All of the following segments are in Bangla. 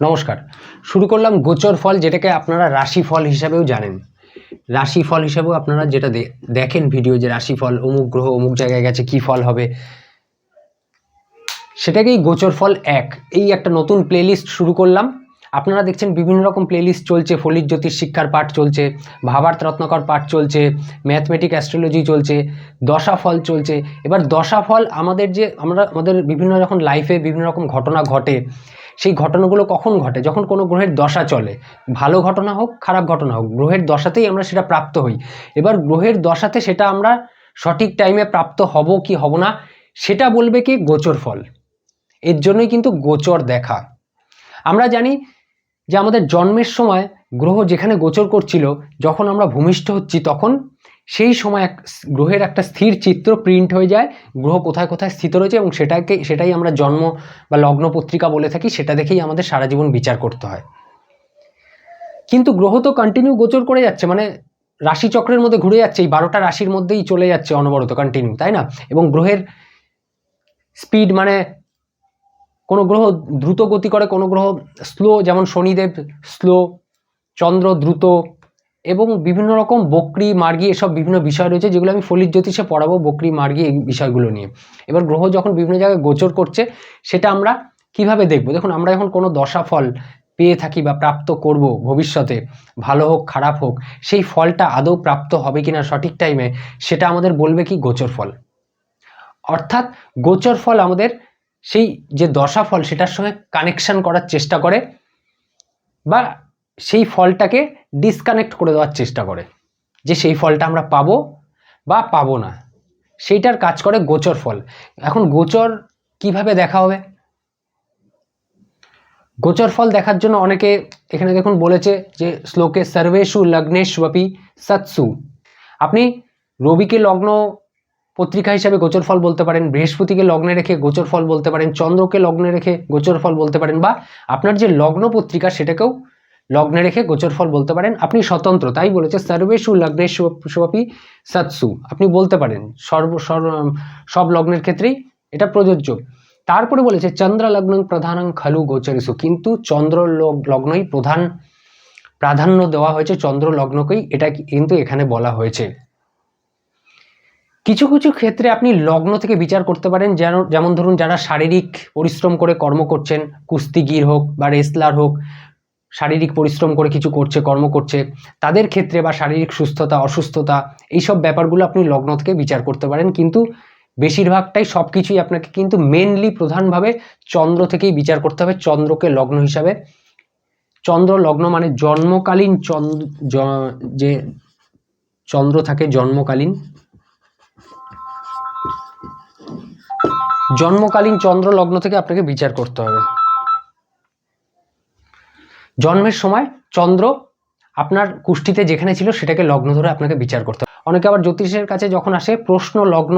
নমস্কার। শুরু করলাম গোচর ফল যেটাকে আপনারা রাশি ফল হিসাবেও জানেন। রাশি ফল হিসাবেও আপনারা যেটা দেখেন ভিডিও যে রাশি ফল, অমুক গ্রহ অমুক জায়গায় গেছে, কি ফল হবে? সেটাকেই গোচর ফল এক। এই একটা নতুন প্লেলিস্ট শুরু করলাম। আপনারা দেখছেন বিভিন্ন রকম প্লেলিস্ট চলছে, ফলিত জ্যোতিষ শিক্ষার পাঠ চলছে, ভাবার্থ রত্নাকর পাঠ চলছে ম্যাথমেটিক অ্যাস্ট্রোলজি চলছে, দশা ফল চলছে। এবার দশা ফল আমাদের যে আমরা আমাদের বিভিন্ন যখন লাইফে বিভিন্ন রকম ঘটনা ঘটে। সেই ঘটনাগুলো কখন ঘটে? যখন কোনো গ্রহের দশা চলে, ভালো ঘটনা হোক, খারাপ ঘটনা হোক, গ্রহের দশাতেই আমরা সেটা প্রাপ্ত হই। এবার গ্রহের দশাতে সেটা আমরা সঠিক টাইমে প্রাপ্ত হব কি হব না, সেটা বলবে কি গোচর ফল। এর জন্যই কিন্তু গোচর দেখা। আমরা জানি যে আমাদের জন্মের সময় গ্রহ যেখানে গোচর করছিল, যখন আমরা ভূমিষ্ঠ হচ্ছি তখন সেই সময় এক গ্রহের একটা স্থির চিত্র প্রিন্ট হয়ে যায়, গ্রহ কোথায় কোথায় স্থিত রয়েছে এবং সেটাকে, সেটাই আমরা জন্ম বা লগ্ন পত্রিকা বলে থাকি, সেটা দেখেই আমাদের সারা জীবন বিচার করতে হয়। কিন্তু গ্রহ তো কন্টিনিউ গোচর করে যাচ্ছে মানে রাশিচক্রের মধ্যে ঘুরে যাচ্ছে, এই বারোটা রাশির মধ্যেই চলে যাচ্ছে অনবরত কন্টিনিউ তাই না? এবং গ্রহের স্পিড মানে কোনো গ্রহ দ্রুত গতি করে, কোনো গ্রহ স্লো যেমন শনিদেব স্লো চন্দ্র দ্রুত এবং বিভিন্ন রকম বকরি, মার্গি এসব বিভিন্ন বিষয় রয়েছে যেগুলো আমি ফলিত জ্যোতিষে পড়াবো বকরি, মার্গি এই বিষয়গুলো নিয়ে। এবার গ্রহ যখন বিভিন্ন জায়গায় গোচর করছে, সেটা আমরা কীভাবে দেখব? দেখুন, আমরা যখন কোনো দশা ফল পেয়ে থাকি বা প্রাপ্ত করব ভবিষ্যতে, ভালো হোক, খারাপ হোক, সেই ফলটা আদৌ প্রাপ্ত হবে কিনা সঠিক টাইমে সেটা আমাদের বলবে কি গোচর ফল। অর্থাৎ গোচর ফল আমাদের সেই যে দশা ফল, সেটার সঙ্গে কানেকশন করার চেষ্টা করে বা সেই ফলটাকে ডিসকানেক্ট করে দেওয়ার চেষ্টা করে। যে সেই ফলটা আমরা পাবো বা পাবো না। সেইটার কাজ করে গোচর ফল। এখন গোচর কীভাবে দেখা হবে? গোচর ফল দেখার জন্য অনেকে এখানে দেখুন বলেছে যে শ্লোকে সর্বেষু লগ্নেশ্বপি সৎসু। আপনি রবিকে লগ্ন পত্রিকা হিসাবে গোচর ফল বলতে পারেন, বৃহস্পতিকে লগ্নে রেখে গোচর ফল বলতে পারেন, চন্দ্রকে লগ্নে রেখে গোচর ফল বলতে পারেন বা আপনার যে লগ্ন পত্রিকা সেটাকেও লগ্নে রেখে গোচর ফল বলতে পারেন। আপনি স্বতন্ত্র, তাই বলেছে সর্বেষু লগ্নেশ্বপি সৎসু। আপনি বলতে পারেন, সর্ব- সব লগ্নের ক্ষেত্রেই এটা প্রযোজ্য। তারপরে বলেছে চন্দ্র লগ্ন প্রধানং খালু গোচরিসু কিন্তু চন্দ্র লগ্নই প্রধান প্রাধান্য দেওয়া হয়েছে চন্দ্র লগ্নকেই এটা কিন্তু এখানে বলা হয়েছে। কিছু কিছু ক্ষেত্রে আপনি লগ্ন থেকে বিচার করতে পারেন। যেন, যেমন ধরুন, যারা শারীরিক পরিশ্রম করে কর্ম করছেন, কুস্তিগির হোক বা রেসলার হোক শারীরিক পরিশ্রম করে কিছু করছে, কর্ম করছে, তাদের ক্ষেত্রে বা শারীরিক সুস্থতা, অসুস্থতা, এইসব ব্যাপারগুলো আপনি লগ্ন থেকে বিচার করতে পারেন। কিন্তু বেশিরভাগটাই সব কিছুই আপনাকে কিন্তু মেনলি প্রধানভাবে চন্দ্র থেকেই বিচার করতে হবে, চন্দ্রকে লগ্ন হিসাবে। চন্দ্র লগ্ন মানে জন্মকালীন চন্দ্র যে চন্দ্র থাকে জন্মকালীন। জন্মকালীন চন্দ্র লগ্ন থেকে আপনাকে বিচার করতে হবে। জন্মের সময় চন্দ্র আপনার কুষ্টিতে যেখানে ছিল সেটাকে লগ্ন ধরে আপনাকে বিচার করতে হবে। অনেকে আবার জ্যোতিষের কাছে যখন আসে প্রশ্ন লগ্ন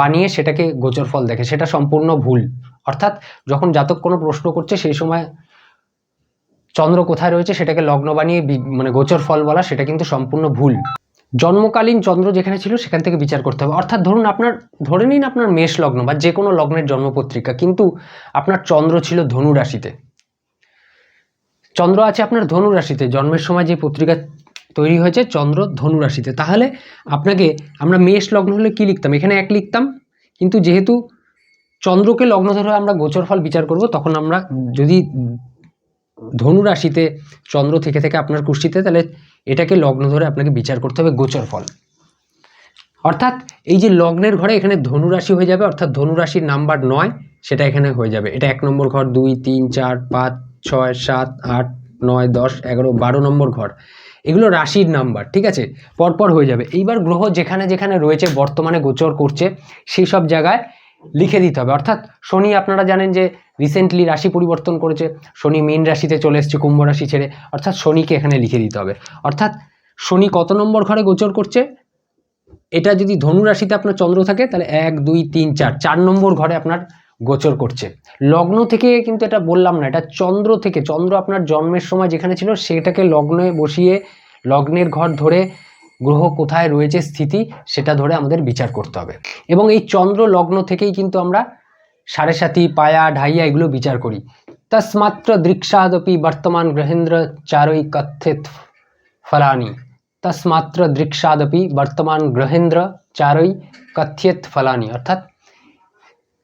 বানিয়ে সেটাকে গোচর ফল দেখে, সেটা সম্পূর্ণ ভুল। অর্থাৎ যখন জাতক কোনো প্রশ্ন করছে সেই সময় চন্দ্র কোথায় রয়েছে সেটাকে লগ্ন বানিয়ে মানে গোচর ফল বলা, সেটা কিন্তু সম্পূর্ণ ভুল। জন্মকালীন চন্দ্র যেখানে ছিল সেখান থেকে বিচার করতে হবে। অর্থাৎ ধরুন আপনার, ধরে নিন আপনার মেষ লগ্ন বা যে কোনো লগ্নের জন্মপত্রিকা, কিন্তু আপনার চন্দ্র ছিল ধনু রাশিতে চন্দ্র আছে আপনার ধনু রাশিতে। জন্মের সময় যে পত্রিকা তৈরি হয়েছে, চন্দ্র ধনু রাশিতে। তাহলে আপনাকে আমরা মেষ লগ্ন হলে কি লিখতাম? এখানে এক লিখতাম, কিন্তু যেহেতু চন্দ্রকে লগ্ন ধরে আমরা গোচর ফল বিচার করব, তখন আমরা যদি ধনু রাশিতে চন্দ্র থেকে থেকে আপনার কুষ্টিতে, তাহলে এটাকে লগ্ন ধরে আপনাকে বিচার করতে হবে গোচর ফল। অর্থাৎ এই যে লগ্নের ঘরে এখানে ধনু রাশি হয়ে যাবে, অর্থাৎ ধনু রাশির নাম্বার নয়, সেটা এখানে হয়ে যাবে। এটা এক নম্বর ঘর, দুই, তিন, চার, পাঁচ ছয়, সাত, আট, নয়, দশ, এগারো, বারো নম্বর ঘর। এগুলো রাশির নাম্বার, ঠিক আছে? পরপর হয়ে যাবে। এইবার গ্রহ যেখানে যেখানে রয়েছে, বর্তমানে গোচর করছে সেই সব জায়গায় লিখে দিতে হবে। অর্থাৎ শনি, আপনারা জানেন যে রিসেন্টলি রাশি পরিবর্তন করেছে। শনি মীন রাশিতে চলে এসেছে, কুম্ভ রাশি ছেড়ে। অর্থাৎ শনিকে এখানে লিখে দিতে হবে। অর্থাৎ শনি কত নম্বর ঘরে গোচর করছে? এটা যদি ধনু রাশিতে আপনার চন্দ্র থাকে, তাহলে এক, দুই, তিন, চার চার নম্বর ঘরে আপনার গোচর করছে। লগ্ন থেকে কিন্তু এটা বললাম না, এটা চন্দ্র থেকে। চন্দ্র আপনার জন্মের সময় যেখানে ছিল, সেটাকে লগ্নে বসিয়ে, লগ্নের ঘর ধরে গ্রহ কোথায় রয়েছে, স্থিতি, সেটা ধরে আমাদের বিচার করতে হবে। এবং এই চন্দ্র লগ্ন থেকেই কিন্তু আমরা সাড়ে সাতি, পায়া, ঢাইয়া এগুলো বিচার করি। তসমাত্র দৃক্ষাদপি বর্তমান গ্রহেন্দ্র চারই কথিত ফলানি। তসমাত্র দৃক্ষাদপি বর্তমান গ্রহেন্দ্র চারই কথিত ফলানি। অর্থাৎ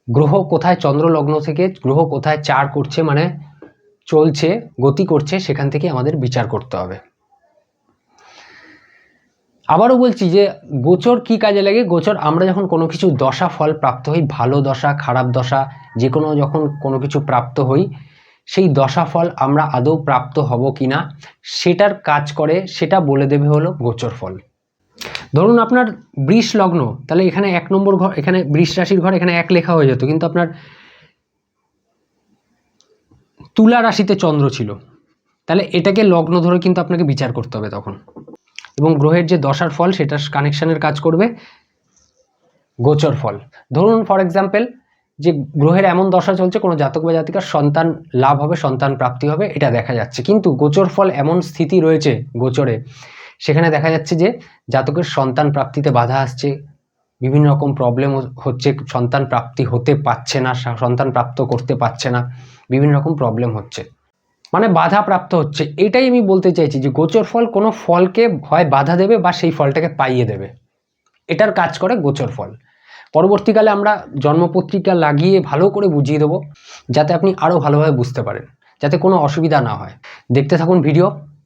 গ্রহ কোথায় চন্দ্র লগ্ন থেকে, গ্রহ কোথায় চার করছে মানে চলছে, গতি করছে, সেখান থেকে আমাদের বিচার করতে হবে। আবারও বলছি যে গোচর কি কাজে লাগে? গোচর আমরা যখন কোনো কিছু দশা ফল প্রাপ্ত হই, ভালো দশা, খারাপ দশা, যে কোনো যখন কোনো কিছু প্রাপ্ত হই, সেই দশা ফল আমরা আদৌ প্রাপ্ত হব কি না সেটার কাজ করে, সেটা বলে দেবে হলো গোচর ফল। ধরুন আপনার বৃষ লগ্ন তাহলে এখানে এক নম্বর ঘর, এখানে বৃষ রাশির ঘর, এখানে এক লেখা হয়ে যেত, কিন্তু আপনার তুলা রাশিতে চন্দ্র ছিল। তাহলে এটাকে লগ্ন ধরে কিন্তু আপনাকে বিচার করতে হবে তখন। এবং গ্রহের যে দশার ফল সেটার কানেকশানের কাজ করবে, গোচর ফল। ধরুন ফর এক্সাম্পল যে গ্রহের এমন দশা চলছে, কোনো জাতক বা জাতিকার সন্তান লাভ হবে, সন্তান প্রাপ্তি হবে, এটা দেখা যাচ্ছে। কিন্তু গোচর ফল এমন স্থিতি রয়েছে গোচরে সেখানে দেখা যাচ্ছে যে জাতকের সন্তান প্রাপ্তিতে বাধা আসছে, বিভিন্ন রকম প্রবলেম হচ্ছে, সন্তান প্রাপ্তি হতে পারছে না সন্তান প্রাপ্ত করতে পারছে না, বিভিন্ন রকম প্রবলেম হচ্ছে। মানে বাধা প্রাপ্ত হচ্ছে। এটাই আমি বলতে চাইছি যে গোচর ফল কোনো ফলকে হয় বাধা দেবে বা সেই ফলটাকে পাইয়ে দেবে। এটার কাজ করে গোচর ফল। পরবর্তীকালে আমরা জন্মপত্রিকা লাগিয়ে ভালো করে বুঝিয়ে দেবো, যাতে আপনি আরও ভালোভাবে বুঝতে পারেন, যাতে কোনো অসুবিধা না হয়। দেখতে থাকুন ভিডিও।